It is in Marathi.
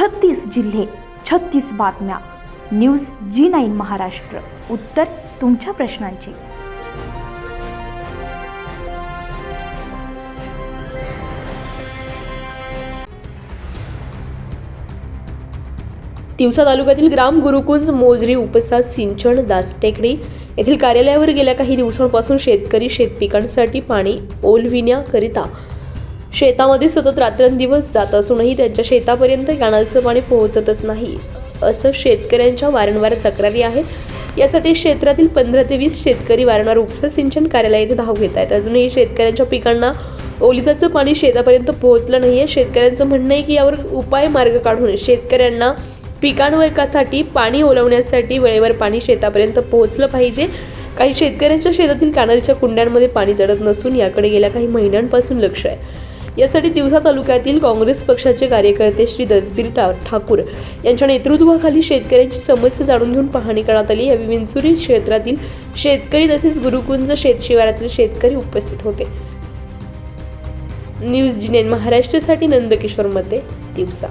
छत्तीस जिल्हे छत्तीस बातम्या. News G nine Maharashtra. उत्तर तुमच्या प्रश्नांची. तिवसा तालुक्यातील ग्राम गुरुकुंज मोजरी उपसा सिंचन दासटेकडी येथील कार्यालयावर गेल्या काही दिवसांपासून शेतकरी शेतपिकांसाठी पाणी ओलविण्याकरिता शेतामध्ये सतत रात्रंदिवस जात असूनही त्यांच्या शेतापर्यंत कॅनलचं पाणी पोहोचतच नाही. असं शेतकऱ्यांच्या वारंवार तक्रारी आहेत. यासाठी क्षेत्रातील पंधरा ते वीस शेतकरी वारंवार उपसा सिंचन कार्यालय इथे धाव घेत आहेत. अजूनही शेतकऱ्यांच्या पिकांना ओलिताचं पाणी शेतापर्यंत पोहोचलं नाही. आहे शेतकऱ्यांचं म्हणणं आहे की यावर उपाय मार्ग काढून शेतकऱ्यांना पिकांवरकासाठी पाणी ओलवण्यासाठी वेळेवर पाणी शेतापर्यंत पोहोचलं पाहिजे. काही शेतकऱ्यांच्या शेतातील कानलच्या कुंड्यांमध्ये पाणी चढत नसून याकडे गेल्या काही महिन्यांपासून लक्ष आहे. यासाठी दिवसा तालुक्यातील काँग्रेस पक्षाचे कार्यकर्ते श्री दसबीर टा ठाकूर यांच्या नेतृत्वाखाली शेतकऱ्यांची समस्या जाणून घेऊन पाहणी करण्यात आली. यावेळी विंचुरी क्षेत्रातील शेतकरी तसेच गुरुकुंज शेतशिवारातील शेतकरी उपस्थित होते. न्यूज जिनेन महाराष्ट्रासाठी नंदकिशोर मते दिवसा.